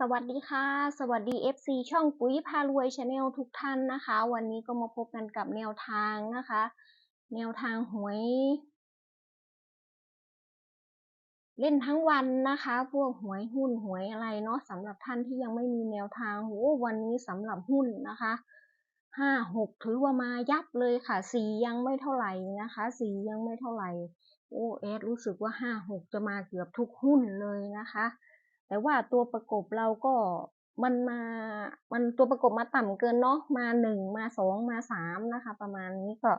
สวัสดีค่ะ สวัสดี FC ช่องปุ๋ยพารวยชาแนลทุกท่านนะคะ วันนี้ก็มาพบกันกับแนวทางนะคะ แนวทางหวย เล่นทั้งวันนะคะ พวกหวยหุ้นหวยอะไรเนาะสำหรับท่านที่ยังไม่มีแนวทางโอ้วันนี้สำหรับหุ้นนะคะห้าหกถือว่ามายับเลยค่ะสี่ยังไม่เท่าไหร่นะคะสี่ยังไม่เท่าไหร่โอ้เอสรู้สึกว่าห้าหกจะมาเกือบทุกหุ้นเลยนะคะ แต่ว่าตัวประกบเราก็มันมา มันตัวประกบมาต่ำเกินเนาะ มาหนึ่งมาสองมาสามนะคะ ประมาณนี้ก็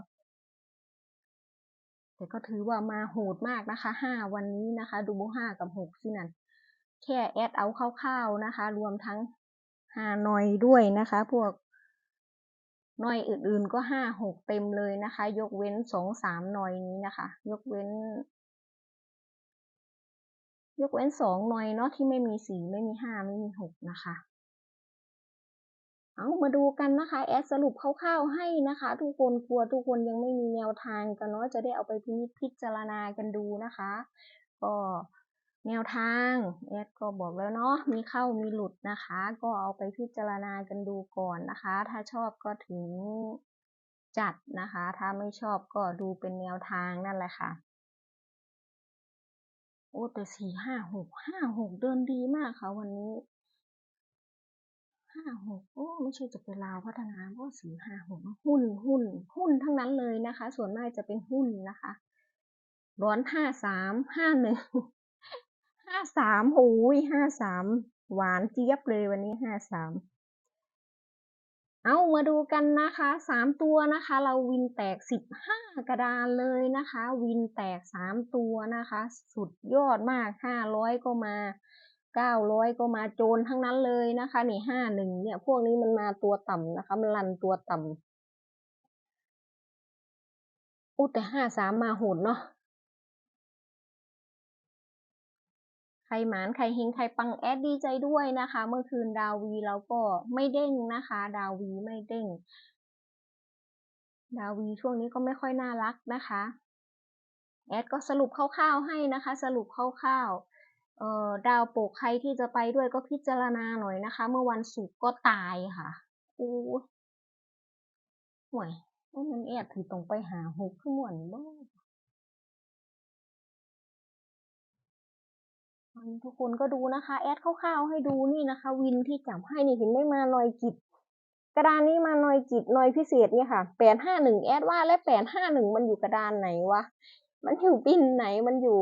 แต่ก็ถือว่ามาโหดมากนะคะห้าวันนี้นะคะ ดูห้ากับหกสินั่น แค่แอดเอาคร่าวๆนะคะ รวมทั้งฮานอยด้วยนะคะ พวกหน่อยอื่นๆก็ห้าหกเต็มเลยนะคะ ยกเว้นสองสามหน่อยนี้นะคะ ยกเว้น ยกเว้นสองหน่อยเนาะที่ไม่มีสี่ไม่มีห้าไม่มีหกนะคะเอามาดูกันนะคะแอดสรุปคร่าวๆให้นะคะ ทุกคนกลัวทุกคนยังไม่มีแนวทางกันเนาะจะได้เอาไปพินิจพิจารณากันดูนะคะ ก็แนวทางแอดก็บอกแล้วเนาะมีเข้ามีหลุดนะคะ ก็เอาไปพิจารณากันดูก่อนนะคะ ถ้าชอบก็ถึงจัดนะคะ ถ้าไม่ชอบก็ดูเป็นแนวทางนั่นแหละค่ะ อ้แต่สี่ห้าหกห้าหกเดินดีมากค่ะวันนี้ห้าหกโอ้ไม่ใช่จะเป็นลาวพัฒนาเพราะสี่ห้าหกหุ้นหุ้น หุ้นทั้งนั้นเลยนะคะ ส่วนมากจะเป็นหุ้นนะคะร้อนห้าสามห้าหนึ่งห้าสามโอ้ยห้าสามหวานเจี๊ยบเลยวันนี้ห้าสาม เอามาดูกันนะคะสามตัวนะคะ เราวินแตกสิบห้ากระดานเลยนะคะ วินแตกสามตัวนะคะ สุดยอดมากห้าร้อยก็มาเก้าร้อยก็มาโจรทั้งนั้นเลยนะคะนี่ห้าหนึ่งเนี่ย พวกนี้มันมาตัวต่ำนะคะ มันลันตัวต่ำอู้แต่ห้าสามมาโหดเนาะ ใครหมานใครเฮงใครปังแอดดีใจด้วยนะคะ เมื่อคืนดาวีเราก็ไม่เด้งนะคะ ดาวีไม่เด้ง ดาวีช่วงนี้ก็ไม่ค่อยน่ารักนะคะแอดก็สรุปคร่าวๆให้นะคะ สรุปคร่าวๆเอ่อดาวโปกใครที่จะไปด้วยก็พิจารณาหน่อยนะคะ เมื่อวันศุกร์ก็ตายค่ะอู้ห่วยว่ามันแอดถือตรงไปหาหกขึ้นหวนบ้าง ทุกคนก็ดูนะคะ แอดคร่าวๆให้ดูนี่นะคะ วินที่จับให้นี่เห็นไม่มาหน่อยกิจกระดานนี้มาหน่อยกิจหน่อยพิเศษเนี่ยค่ะแปดห้าหนึ่งแอดว่าและแปดห้าหนึ่งมันอยู่กระดานไหนวะมันอยู่ปินไหนมันอยู่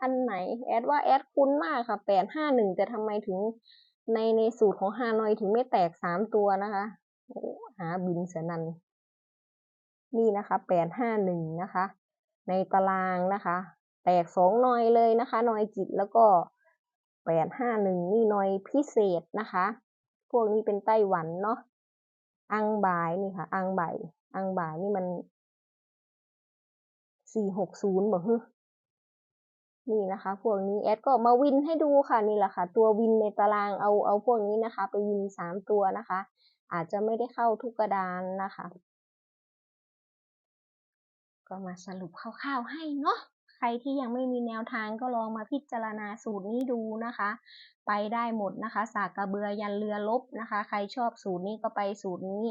อันไหน แอดว่าแอดคุ้นมากค่ะแปดห้าหนึ่งแต่ทำไมถึงในในสูตรของฮานอยถึงไม่แตกสามตัวนะคะโอ้หาบินเสนันนี่นะคะแปดห้าหนึ่งนะคะ ในตารางนะคะ แตกสองหน่อยเลยนะคะหน่อยกิจแล้วก็ แปดห้าหนึ่งนี่หน่อยพิเศษนะคะ พวกนี้เป็นไต้หวันเนาะ อังบายนี่ค่ะ อังบาย อังบายนี่มันสี่หกศูนย์บอกฮึนี่นะคะ พวกนี้แอดก็มาวินให้ดูค่ะนี่แหละค่ะ ตัววินในตารางเอาเอาพวกนี้นะคะ ไปวินสามตัวนะคะ อาจจะไม่ได้เข้าทุกกระดานนะคะ ก็มาสรุปคร่าวๆให้เนาะ รที่ยังไม่มีแนวทางก็ลองมาพิจารณาสูตรนี้ดูนะคะ ไปได้หมดนะคะ สากกระเบือยันเรือลบนะคะ ใครชอบสูตรนี้ก็ไปสูตรนี้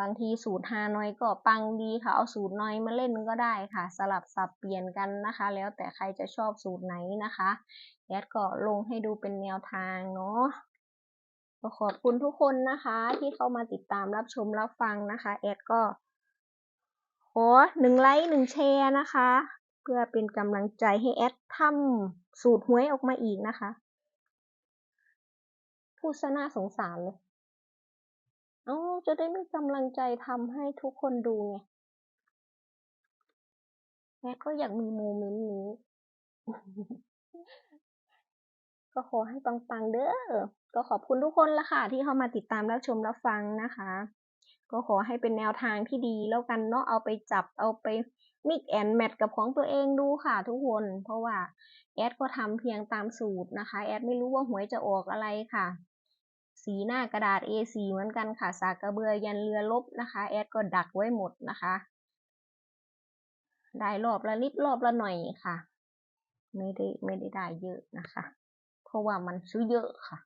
บางทีสูตรฮานอยก็ปังดีค่ะ เอาสูตรน้อยมาเล่นก็ได้ค่ะ สลับสับเปลี่ยนกันนะคะ แล้วแต่ใครจะชอบสูตรไหนนะคะแอดก็ลงให้ดูเป็นแนวทางเนาะขอบคุณทุกคนนะคะที่เข้ามาติดตามรับชมรับฟังนะคะแอดก็ขอหนึ่งไลค์หนึ่งแชร์นะคะ เพื่อเป็นกำลังใจให้แอดทำสูตรหวยออกมาอีกนะคะพูดซะน่าสงสารเลยเอาจะได้มีกำลังใจทำให้ทุกคนดูไงแอดก็อยากมีโมเมนต์นี้ ก็ขอให้ปังๆเด้อ ก็ขอบคุณทุกคนละค่ะ ที่เข้ามาติดตามรับชมรับฟังนะคะ ก็ขอให้เป็นแนวทางที่ดีแล้วกันเนาะเอาไปจับเอาไป มิกแอนแมทกับของตัวเองดูค่ะทุกคน เพราะว่าแอดก็ทำเพียงตามสูตรนะคะ แอดไม่รู้ว่าหวยจะออกอะไรค่ะ สีหน้ากระดาษ A4 เหมือนกันค่ะ สากกระเบือยันเรือลบนะคะ แอดก็ดักไว้หมดนะคะ ได้รอบละนิดรอบละหน่อยค่ะ ไม่ได้ไม่ได้ได้เยอะนะคะ เพราะว่ามันซื้อเยอะค่ะ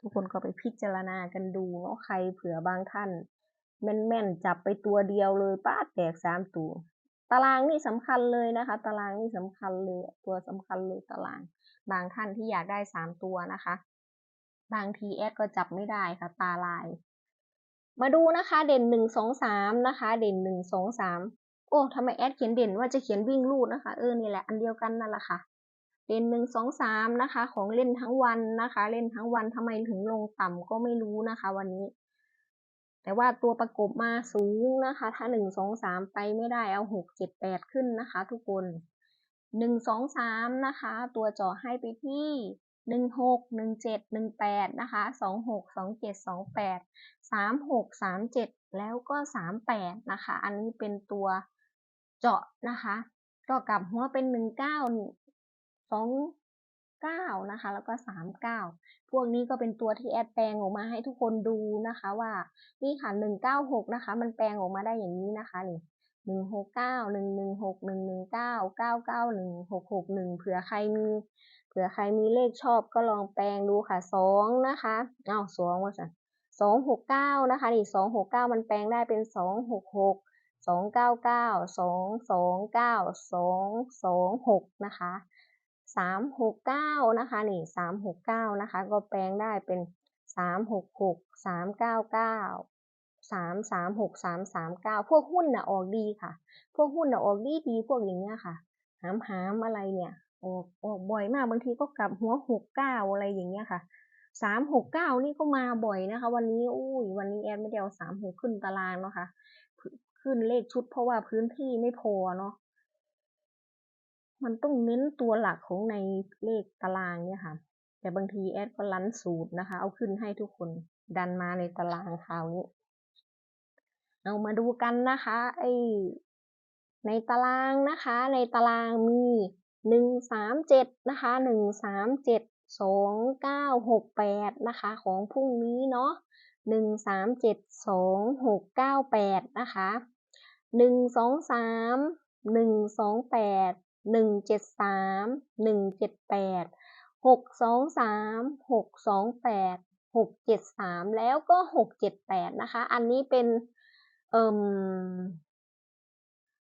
ทุกคนก็ไปพิจารณากันดูเนาะใครเผื่อบางท่าน แม่นๆ จับไปตัวเดียวเลยป้าแตกสามตัว ตารางนี่สำคัญเลยนะคะ ตารางนี่สำคัญเลยตัวสำคัญเลยตาราง บางท่านที่อยากได้สามตัวนะคะ บางทีแอดก็จับไม่ได้ค่ะตาลาย มาดูนะคะเด่นหนึ่งสองสามนะคะ เด่นหนึ่งสองสามโอ้ทำไมแอดเขียนเด่นว่าจะเขียนวิ่งลูดนะคะเออนี่แหละอันเดียวกันนั่นแหละค่ะเด่นหนึ่งสองสามนะคะ ของเล่นทั้งวันนะคะ เล่นทั้งวันทำไมถึงลงต่ำก็ไม่รู้นะคะ วันนี้ แต่ว่าตัวประกบมาสูงนะคะ ถ้าหนึ่งสองสามไปไม่ได้เอาหกเจ็ดแปดขึ้นนะคะ ทุกคนหนึ่งสองสามนะคะ ตัวเจาะให้ไปที่หนึ่งหกหนึ่งเจ็ดหนึ่งแปดนะคะสองหกสองเจ็ดสองแปดสามหกสามเจ็ดแล้วก็สามแปดนะคะ อันนี้เป็นตัวเจาะนะคะ ก็กลับหัวเป็นหนึ่งเก้าสอง เก้านะคะ แล้วก็สามเก้าพวกนี้ก็เป็นตัวที่แอดแปลงออกมาให้ทุกคนดูนะคะ ว่านี่ค่ะหนึ่งเก้าหกนะคะ มันแปลงออกมาได้อย่างนี้นะคะนี่หนึ่งหกเก้าหนึ่งหนึ่งหกหนึ่งหนึ่งเก้าเก้าเก้าหนึ่งหกหกหนึ่งเผื่อใครมีเผื่อใครมีเลขชอบก็ลองแปลงดูค่ะสองนะคะอ้าวสองว่าสันสองหกเก้านะคะนี่สองหกเก้ามันแปลงได้เป็นสองหกหกสองเก้าเก้าสองสองเก้าสองสองหกนะคะ สามหกเก้านะคะนี่สามหกเก้านะคะ ก็แปลงได้เป็นสามหกหกสามเก้าเก้าสามสามหกสามสามเก้าพวกหุ้นน่ะออกดีค่ะ พวกหุ้นน่ะออกดีดีพวกอย่างเงี้ยค่ะ หามหามอะไรเนี่ยออกออกบ่อยมากบางทีก็กลับหัวหกเก้าอะไรอย่างเงี้ยค่ะสามหกเก้านี่ก็มาบ่อยนะคะ วันนี้อุ้ยวันนี้แอดไม่ได้เอาสามหกขึ้นตารางเนาะค่ะขึ้นเลขชุดเพราะว่าพื้นที่ไม่พอเนาะ มันต้องเน้นตัวหลักของในเลขตารางเนี่ยค่ะ แต่บางทีแอดก็ลั้นสูตรนะคะ เอาขึ้นให้ทุกคนดันมาในตารางคราวนี้ เอามาดูกันนะคะไอในตารางนะคะ ในตารางมีหนึ่งสามเจ็ดนะคะหนึ่งสามเจ็ดสองเก้าหกแปดนะคะ ของพรุ่งนี้เนาะหนึ่งสามเจ็ดสองหกเก้าแปดนะคะหนึ่งสองสามหนึ่งสองแปด หนึ่งเจ็ดสามหนึ่งเจ็ดแปดหกสองสามหกสองแปดหกเจ็ดสามแล้วก็หกเจ็ดแปดนะคะ อันนี้เป็นเอ่ม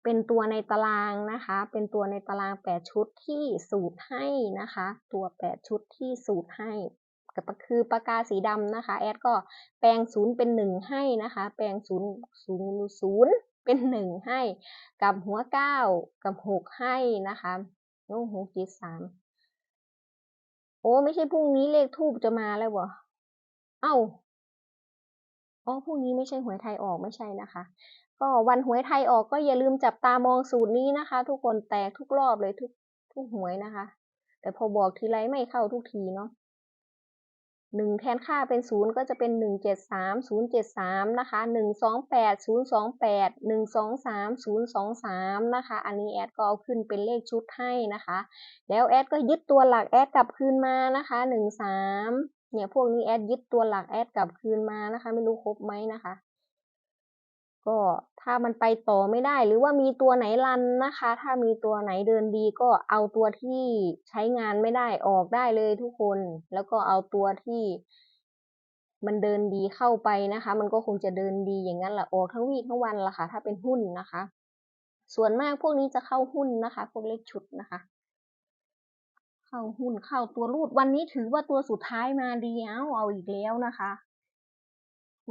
เป็นตัวในตารางนะคะ เป็นตัวในตารางแปดชุดที่สูตรให้นะคะ ตัวแปดชุดที่สูตรให้ก็คือปากกาสีดำนะคะ แอดก็แปลงศูนย์เป็นหนึ่งให้นะคะ แปลงศูนย์ศูนย์ศูนย์ เป็นหนึ่งให้กับหัวเก้ากับหกให้นะคะโน้หกจ็ดสามโอ้ไม่ใช่พรุ่งนี้เลขทูบจะมาแล้ววะเอ้าอ๋อพรุ่งนี้ไม่ใช่หวยไทยออกไม่ใช่นะคะ ก็วันหวยไทยออกก็อย่าลืมจับตามองสูตรนี้นะคะ ทุกคนแตกทุกรอบเลยทุกทุกหวยนะคะ แต่พอบอกทีไรไม่เข้าทุกทีเนาะ หนึ่งแทนค่าเป็นศูนย์ก็จะเป็นหนึ่งเจ็ดสามศูนย์เจ็ดสามนะคะหนึ่งสองแปดศูนย์สองแปดหนึ่งสองสามศูนย์สองสามนะคะ อันนี้แอดก็เอาขึ้นเป็นเลขชุดให้นะคะ แล้วแอดก็ยึดตัวหลักแอดกลับคืนมานะคะหนึ่งสามเนี่ยพวกนี้แอดยึดตัวหลักแอดกลับคืนมานะคะ ไม่รู้ครบไหมนะคะ ก็ ถ้ามันไปต่อไม่ได้ หรือว่ามีตัวไหนรันนะคะ ถ้ามีตัวไหนเดินดีก็เอาตัวที่ใช้งานไม่ได้ออกได้เลยทุกคน แล้วก็เอาตัวที่มันเดินดีเข้าไปนะคะ มันก็คงจะเดินดีอย่างนั้นแหละออกทั้งวีทั้งวันละค่ะ ถ้าเป็นหุ้นนะคะ ส่วนมากพวกนี้จะเข้าหุ้นนะคะ พวกเลขชุดนะคะ เข้าหุ้นเข้าตัวรูดวันนี้ถือว่าตัวสุดท้ายมาดีเอาเอาอีกแล้วนะคะ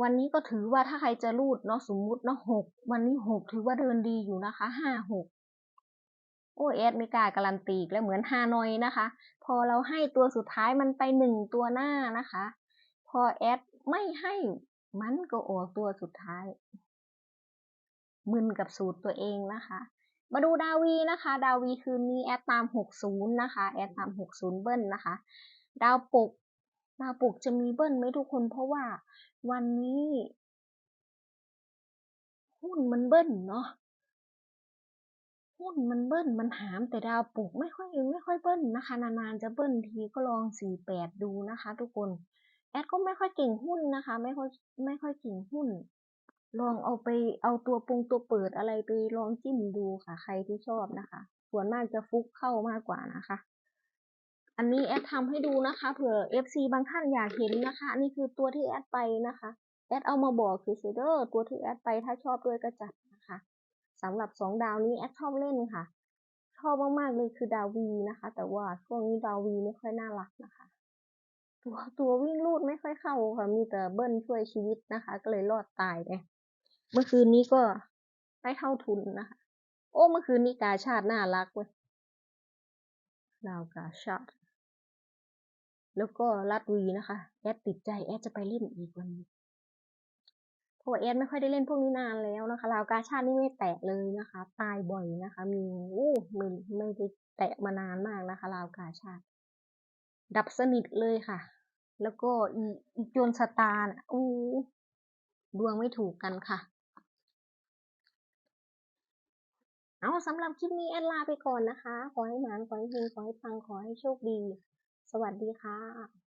วันนี้ก็ถือว่าถ้าใครจะรูดเนาะสมมุติเนาะหกวันนี้หกถือว่าเดินดีอยู่นะคะห้าหกโอ้แอดไม่กล้าการันตีแล้วเหมือนฮานอยนะคะ พอเราให้ตัวสุดท้ายมันไปหนึ่งตัวหน้านะคะ พอแอดไม่ให้มันก็ออกตัวสุดท้าย มึนกับสูตรตัวเองนะคะ มาดูดาวีนะคะ ดาวีคืนนี้แอดตามหกศูนย์นะคะ แอดตามหกศูนย์เบิ้ลนะคะ ดาวปกดาวปกจะมีเบิ้ลไหมทุกคนเพราะว่า วันนี้หุ้นมันเบิ้ลเนาะหุ้นมันเบิ้ลมันหามแต่ดาวปลูกไม่ค่อยไม่ค่อยเบิ้ลนะคะ นานๆจะเบิ้ลทีก็ลองสี่แปดดูนะคะ ทุกคนแอดก็ไม่ค่อยเก่งหุ้นนะคะ ไม่ค่อยไม่ค่อยเก่งหุ้น ลองเอาไปเอาตัวปรุงตัวเปิดอะไรไปลองจิ้มดูค่ะ ใครที่ชอบนะคะ ส่วนมากจะฟุกเข้ามากกว่านะคะ อันนี้แอดทำให้ดูนะคะเผื่อ FC บางท่านอยากเห็นนะคะ อันนี้คือตัวที่แอดไปนะคะ แอดเอามาบอกคือเซเดอร์ตัวที่แอดไปถ้าชอบด้วยก็จัดนะคะสำหรับสองดาวนี้แอดชอบเล่นค่ะ ชอบมากๆเลยคือดาววีนะคะ แต่ว่าช่วงนี้ดาววีไม่ค่อยน่ารักนะคะ ตัวตัววิ่งลูดไม่ค่อยเข้าค่ะมีแต่เบิ้ลช่วยชีวิตนะคะ ก็เลยรอดตายไปเมื่อคืนนี้ก็ได้เท่าทุนนะคะ โอ้เมื่อคืนนี้กาชาติน่ารักเว้ยดาวกาชาติ แล้วก็ลัดวีนะคะ แอดติดใจแอดจะไปเล่นอีกวันนี้เพราะว่าแอดไม่ค่อยได้เล่นพวกนี้นานแล้วนะคะลาวกาชาตินี่ไม่แตะเลยนะคะ ตายบ่อยนะคะ มีอู้ไม่ไม่ได้แตะมานานมากนะคะลาวกาชาติ ดับสนิทเลยค่ะ แล้วก็อีอีจนสตาร์อู้ดวงไม่ถูกกันค่ะเอาสำหรับคลิปนี้แอดลาไปก่อนนะคะ ขอให้หมานขอให้เฮงขอให้ปังขอให้โชคดี สวัสดีค่ะ